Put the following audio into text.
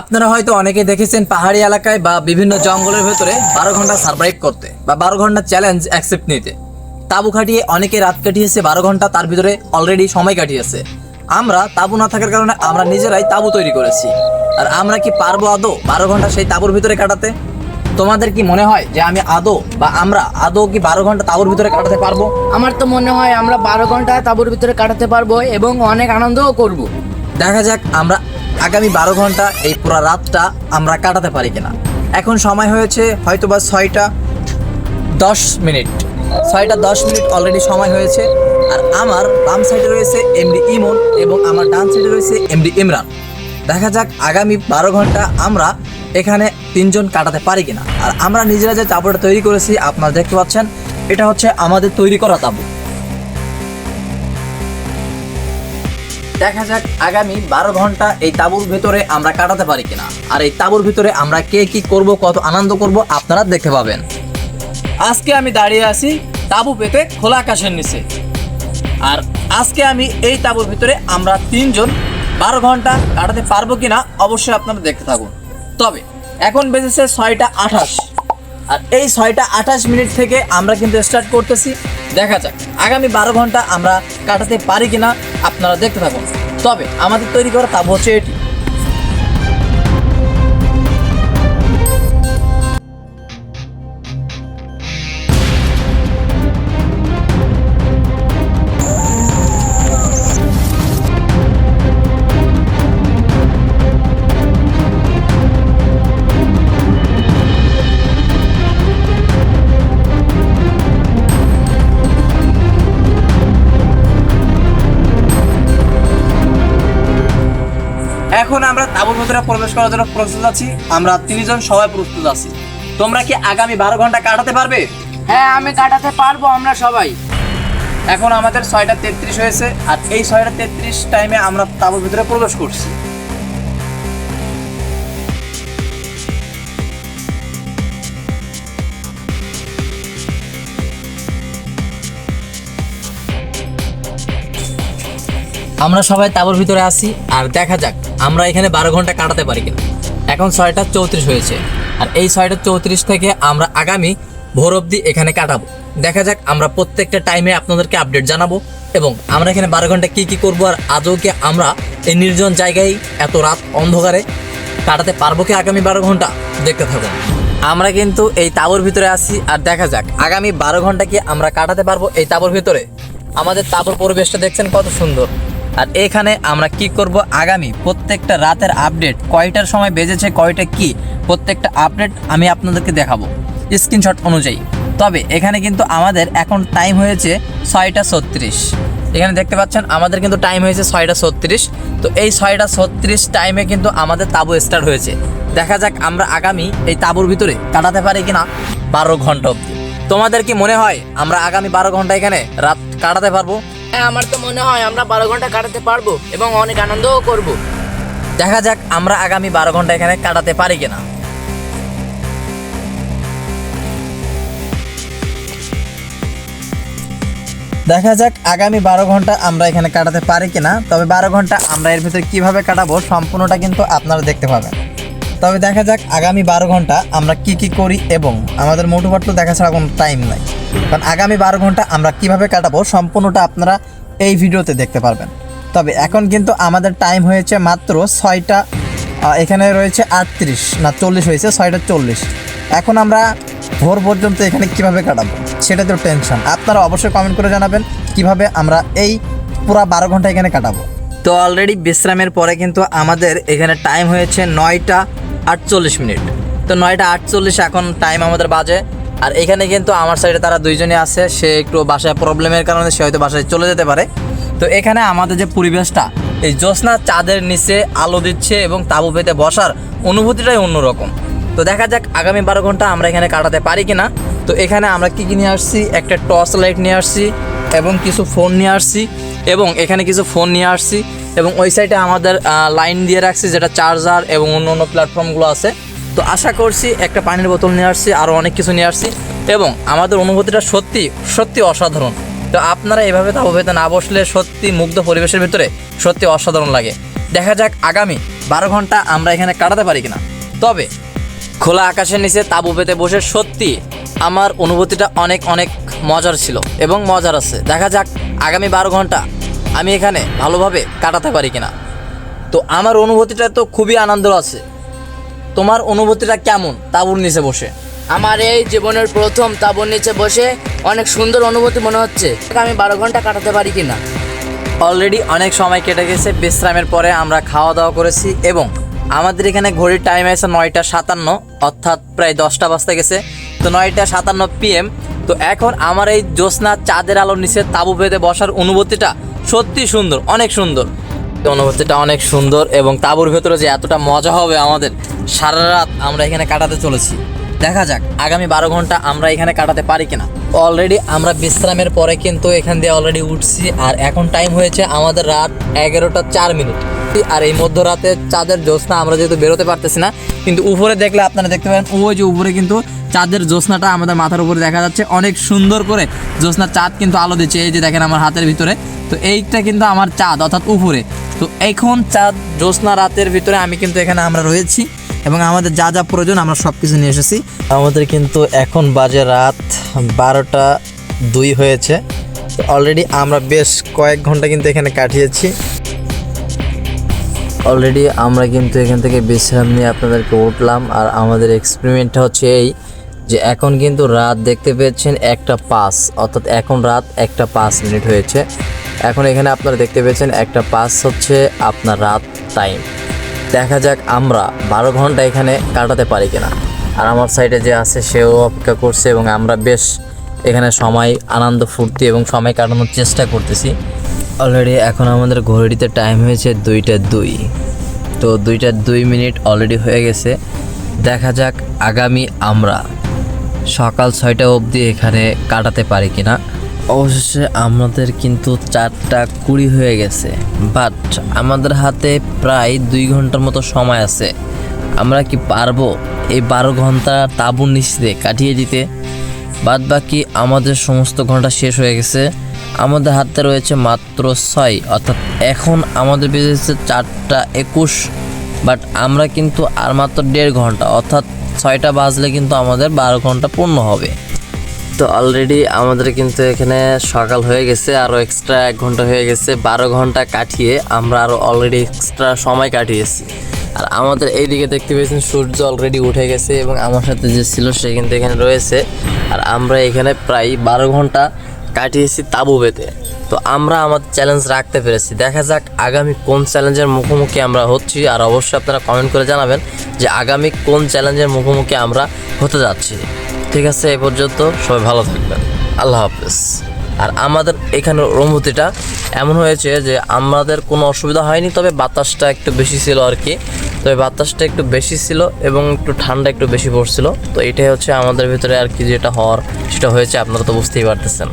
আপনারা হয়তো অনেকে দেখেছেন পাহাড়ি এলাকায় বা বিভিন্ন জঙ্গলের ভেতরে বারো ঘণ্টা সার্ভাইভ করতে বা বারো ঘণ্টা চ্যালেঞ্জ অ্যাকসেপ্ট নিতে। তাবু খাটিয়ে অনেকে রাত কাটিয়েছে, বারো ঘণ্টা তার ভিতরে অলরেডি সময় কাটিয়েছে। আমরা তাবু না থাকার কারণে আমরা নিজেরাই তাবু তৈরি করেছি। আর আমরা কি পারব আদৌ বারো ঘণ্টা সেই তাবুর ভিতরে কাটাতে? তোমাদের কি মনে হয় যে আমি আদৌ বা আমরা আদৌ কি বারো ঘণ্টা তাবুর ভিতরে কাটাতে পারব? আমার তো মনে হয় আমরা বারো ঘণ্টা তাঁবুর ভিতরে কাটাতে পারব এবং অনেক আনন্দও করব। দেখা যাক আমরা আগামী বারো ঘণ্টা এই পুরো রাতটা আমরা কাটাতে পারি কিনা। এখন সময় হয়েছে হয়তো বা ছয়টা দশ মিনিট। ছয়টা দশ মিনিট অলরেডি সময় হয়েছে। আর আমার বাম সাইডে রয়েছে এমডি ইমন এবং আমার ডান সাইডে রয়েছে এমডি ইমরান। দেখা যাক আগামী বারো ঘণ্টা আমরা এখানে তিনজন কাটাতে পারি কিনা। আর আমরা নিজেরা যে তাঁবুটা তৈরি করেছি, আপনারা দেখতে পাচ্ছেন, এটা হচ্ছে আমাদের তৈরি করা তাঁবু দেখা যাক আগামী বারো ঘণ্টা এই তাঁবুর ভিতরে আমরা কাটাতে পারি কিনা। আর এই তাঁবুর ভিতরে আমরা কে কি করব, কত আনন্দ করব, আপনারা দেখতে পাবেন। আজকে আমি দাঁড়িয়ে আছি তাঁবু পেতে খোলা আকাশের নিচে। আর আজকে আমি এই তাঁবুর ভিতরে আমরা তিনজন বারো ঘণ্টা কাটাতে পারব কিনা, অবশ্যই আপনারা দেখতে থাকুন। তবে এখন বেজেছে ছয়টা আঠাশ। আর এই ছয়টা আঠাশ মিনিট থেকে আমরা কিন্তু স্টার্ট করতেছি। দেখা যাক। আগামী বারো ঘণ্টা আমরা কাটাতে পারি কিনা আপনারা দেখতে থাকুন। তবে আমাদের তৈরি করা তাপ হচ্ছে এটি। এখন আমরা তাবুর ভিতরে প্রবেশ করার জন্য প্রস্তুত আছি। আমরা তিনজন সবাই প্রস্তুত আছি। তোমরা কি আগামী বারো ঘণ্টা কাটাতে পারবে? হ্যাঁ আমি কাটাতে পারব আমরা সবাই। এখন আমাদের ছয়টা তেত্রিশ হয়েছে আর এই ছয়টা তেত্রিশ টাইমে আমরা তাবুর ভিতরে প্রবেশ করছি। আমরা সবাই তাবুর ভিতরে আছি আর দেখা যাক। আমরা এখানে বারো ঘণ্টা কাটাতে পারি কিনা। এখন ছয়টা চৌত্রিশ হয়েছে। আর এই ছয়টা চৌত্রিশ থেকে আমরা আগামী ভোর অবধি এখানে কাটাবো। দেখা যাক আমরা প্রত্যেকটা টাইমে আপনাদেরকে আপডেট জানাব এবং আমরা এখানে বারো ঘণ্টা কী কী করব আর আদৌ কি আমরা এই নির্জন জায়গায় এত রাত অন্ধকারে কাটাতে পারব কি আগামী বারো ঘণ্টা? দেখতে থাকুন। আমরা কিন্তু এই তাবুর ভিতরে আছি আর দেখা যাক আগামী বারো ঘণ্টা কি আমরা কাটাতে পারব এই তাবুর ভিতরে। আমাদের তাবুর পরিবেশটা দেখছেন কত সুন্দর। আর এখানে আমরা কি করব আগামী প্রত্যেকটা রাতের আপডেট? কয়টার সময় বেজেছে, কয়টা কি? প্রত্যেকটা আপডেট আমি আপনাদেরকে দেখাবো স্ক্রিনশট অনুযায়ী। তবে এখানে কিন্তু আমাদের এখন টাইম হয়েছে ছয়টা ছত্রিশ। এখানে দেখতে পাচ্ছেন, আমাদের কিন্তু টাইম হয়েছে ছয়টা ছত্রিশ। তো এই ছয়টা ছত্রিশ টাইমে কিন্তু আমাদের তাবু স্টার্ট হয়েছে। দেখা যাক আমরা আগামী এই তাবুর ভিতরে কাটাতে পারি কিনা বারো ঘণ্টা অবধি। তোমাদের কি মনে হয় আমরা আগামী বারো ঘণ্টা এখানে রাত কাটাতে পারব? হ্যাঁ আমার তো মনে হয় আমরা বারো ঘণ্টা কাটাতে পারব এবং অনেক আনন্দও করব। দেখা যাক আমরা আগামী বারো ঘণ্টা এখানে কাটাতে পারি কিনা। দেখা যাক আগামী বারো ঘণ্টা আমরা এখানে কাটাতে পারি কিনা। তবে বারো ঘণ্টা আমরা এর ভিতরে কীভাবে কাটাবো সম্পূর্ণটা কিন্তু আপনারা দেখতে পাবেন। তবে দেখা যাক আগামী বারো ঘণ্টা আমরা কি কি করি এবং আমাদের মোটুপাট্টু দেখা ছাড়া কোনো টাইম নাই। কারণ আগামী বারো ঘণ্টা আমরা কীভাবে কাটাবো সম্পূর্ণটা আপনারা এই ভিডিওতে দেখতে পারবেন। তবে এখন কিন্তু আমাদের টাইম হয়েছে মাত্র ছয়টা এখানে রয়েছে আটত্রিশ, না চল্লিশ হয়েছে, ছয়টা চল্লিশ। এখন আমরা ভোর পর্যন্ত এখানে কীভাবে কাটাবো সেটা তো টেনশন আপনারা অবশ্যই কমেন্ট করে জানাবেন কীভাবে আমরা এই পুরো বারো ঘণ্টা এখানে কাটাবো। তো অলরেডি বিশ্রামের পরে কিন্তু আমাদের এখানে টাইম হয়েছে নয়টা আটচল্লিশ মিনিট। তো নয়টা আটচল্লিশ এখন টাইম আমাদের বাজে। আর এখানে কিন্তু আমার সাইডে তারা দুইজনে আছে, সে একটু বাসায় প্রবলেমের কারণে সে হয়তো বাসায় চলে যেতে পারে। তো এখানে আমাদের যে পরিবেশটা, এই জ্যোৎস্না চাঁদের নিচে আলো দিচ্ছে এবং তাবু পেতে বসার অনুভূতিটাই অন্যরকম। তো দেখা যাক আগামী বারো ঘণ্টা আমরা এখানে কাটাতে পারি কি না তো এখানে আমরা কি কী নিয়ে আসছি? একটা টর্চ লাইট নিয়ে আসছি এবং কিছু ফোন নিয়ে আসছি এবং এখানে কিছু ফোন নিয়ে আসছি এবং ওই সাইডে আমাদের লাইন দিয়ে রাখছি যেটা চার্জার এবং অন্য অন্য প্ল্যাটফর্মগুলো আছে। তো আশা করছি একটা পানির বোতল নিয়ে আসছি আরও অনেক কিছু নিয়ে আসছি। এবং আমাদের অনুভূতিটা সত্যি সত্যি অসাধারণ। তো আপনারা এভাবে পেতে না বসলে সত্যি মুগ্ধ পরিবেশের ভিতরে সত্যি অসাধারণ লাগে। দেখা যাক আগামী বারো ঘণ্টা আমরা এখানে কাটাতে পারি কিনা। তবে খোলা আকাশের নিচে তাঁবু পেতে বসে সত্যি আমার অনুভূতিটা অনেক অনেক মজার ছিল এবং মজার আছে। দেখা যাক আগামী বারো ঘণ্টা আমি এখানে ভালোভাবে কাটাতে পারি কিনা। তো আমার অনুভূতিটা তো খুবই আনন্দ আছে। তোমার অনুভূতিটা কেমন? তাঁবুর নিচে বসে। আমার এই জীবনের প্রথম তাবুর নিচে বসে অনেক সুন্দর অনুভূতি মনে হচ্ছে। আমি বারো ঘণ্টা কাটাতে পারি কিনা? অলরেডি অনেক সময় কেটে গেছে বিশ্রামের পরে আমরা খাওয়া দাওয়া করেছি এবং আমাদের এখানে ঘড়ির টাইম আছে নয়টা সাতান্ন অর্থাৎ প্রায় দশটা বাজতে গেছে। তো নয়টা সাতান্ন পিএম তো এখন আমার এই জ্যোৎস্না চাঁদের আলোর নিচে তাঁবু বেঁধে বসার অনুভূতিটা সত্যি সুন্দর অনেক সুন্দর। অনুভূতিটা অনেক সুন্দর এবং তাঁবুর ভেতরে যে এতটা মজা হবে আমাদের, সারা রাত আমরা এখানে কাটাতে চলেছি। দেখা যাক, আগামী বারো ঘণ্টা আমরা এখানে কাটাতে পারি কিনা। অলরেডি আমরা বিশ্রামের পরে কিন্তু এখান দিয়ে অলরেডি উঠছি, আর এখন টাইম হয়েছে আমাদের রাত এগারোটা চার মিনিট। আর এই মধ্যরাতে চাঁদের জ্যোৎস্না আমরা যেহেতু বেরোতে পারতেছি না, কিন্তু উপরে দেখলে আপনারা দেখতে পারেন, ওই যে উপরে কিন্তু চাঁদের জ্যোৎস্নাটা আমাদের মাথার উপরে দেখা যাচ্ছে, অনেক সুন্দর করে জ্যোৎস্নার চাঁদ কিন্তু আলো দিচ্ছে, এই যে দেখেন আমার হাতের ভিতরে। তো এইটা কিন্তু আমার চাঁদ, অর্থাৎ উপরে। তো এখন চাঁদ, জ্যোৎস্না রাতের ভিতরে আমি কিন্তু এখানে আমরা রয়েছি এবং আমাদের যা যা প্রয়োজন আমরা সব কিছু নিয়ে এসেছি। আমাদের কিন্তু এখন বাজে রাত বারোটা দুই হয়েছে। অলরেডি আমরা বেশ কয়েক ঘণ্টা কিন্তু এখানে কাটিয়েছি। অলরেডি আমরা কিন্তু এখান থেকে বিশ্রাম নিয়ে আপনাদেরকে উঠলাম আর আমাদের এক্সপেরিমেন্টটা হচ্ছে এই যে এখন কিন্তু রাত দেখতে পেয়েছেন একটা পাস অর্থাৎ এখন রাত একটা পাঁচ মিনিট হয়েছে। এখন এখানে আপনারা দেখতে পেয়েছেন একটা পাস হচ্ছে আপনার রাত টাইম দেখা যাক আমরা বারো ঘণ্টা এখানে কাটাতে পারি কিনা। আর আমার সাইডে যে আছে, সেও অপেক্ষা করছে এবং আমরা বেশ এখানে সময়, আনন্দ, ফুর্তি এবং সময় কাটানোর চেষ্টা করতেছি। অলরেডি এখন আমাদের ঘড়িতে টাইম হয়েছে দুইটা দুই। তো দুইটা দুই মিনিট অলরেডি হয়ে গেছে। দেখা যাক আগামী আমরা সকাল ছয়টা অবধি এখানে কাটাতে পারি কিনা। অবশেষে আমাদের কিন্তু চারটা কুড়ি হয়ে গেছে। বাট আমাদের হাতে প্রায় দুই ঘণ্টার মতো সময় আছে। আমরা কি পারব এই বারো ঘণ্টা তাঁবুর নিচে কাটিয়ে দিতে? বাদ বাকি আমাদের সমস্ত ঘণ্টা শেষ হয়ে গেছে। আমাদের হাতে রয়েছে মাত্র ছয়, অর্থাৎ এখন আমাদের বেজেছে চারটা একুশ। বাট আমরা কিন্তু আর মাত্র দেড় ঘণ্টা, অর্থাৎ ছয়টা বাজলে কিন্তু আমাদের বারো ঘণ্টা পূর্ণ হবে। তো অলরেডি আমাদের কিন্তু এখানে সকাল হয়ে গেছে আরও এক্সট্রা এক ঘণ্টা হয়ে গেছে, বারো ঘণ্টা কাটিয়ে আমরা আরও অলরেডি এক্সট্রা সময় কাটিয়েছি। আর আমাদের এইদিকে দেখতে পেয়েছেন, সূর্য অলরেডি উঠে গেছে এবং আমার সাথে যে ছিল সে কিন্তু এখানে রয়েছে। আর আমরা এখানে প্রায় বারো ঘণ্টা কাটিয়েছি তাবু বেতে তো আমরা আমাদের চ্যালেঞ্জ রাখতে পেরেছি। দেখা যাক আগামী কোন চ্যালেঞ্জের মুখোমুখি আমরা হচ্ছি। আর অবশ্যই আপনারা কমেন্ট করে জানাবেন যে আগামী কোন চ্যালেঞ্জের মুখোমুখি আমরা হতে যাচ্ছি। ঠিক আছে এ পর্যন্ত। সবাই ভালো থাকবেন। আল্লাহ হাফেজ। আর আমাদের এখানে অনুভূতিটা এমন হয়েছে যে আমাদের কোনো অসুবিধা হয়নি, তবে বাতাসটা একটু বেশি ছিল আর কি। তবে বাতাসটা একটু বেশি ছিল এবং একটু ঠান্ডা একটু বেশি পড়ছিল। তো এটাই হচ্ছে আমাদের ভিতরে আর কি যেটা হওয়ার, সেটা হয়েছে। আপনারা তো বুঝতেই পারতেছেন।